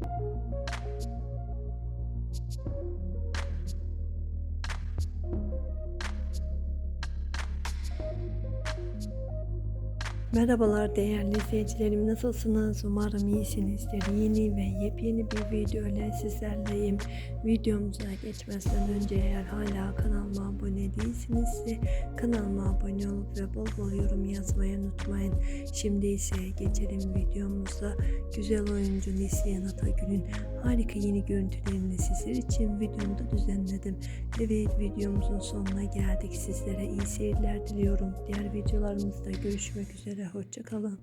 Thank you. Merhabalar değerli izleyicilerim nasılsınız? Umarım iyisinizdir. Yeni ve yepyeni bir video ile sizlerleyim. Videomuza geçmeden önce eğer hala kanalıma abone değilsinizse kanalıma abone olup ve bol bol yorum yazmayı unutmayın. Şimdi ise geçelim videomuza. Güzel oyuncu Neslihan Atagül'ün harika yeni görüntülerini sizler için videomda düzenledim. Evet videomuzun sonuna geldik. Sizlere iyi seyirler diliyorum. Diğer videolarımızda görüşmek üzere. Hoşçakalın.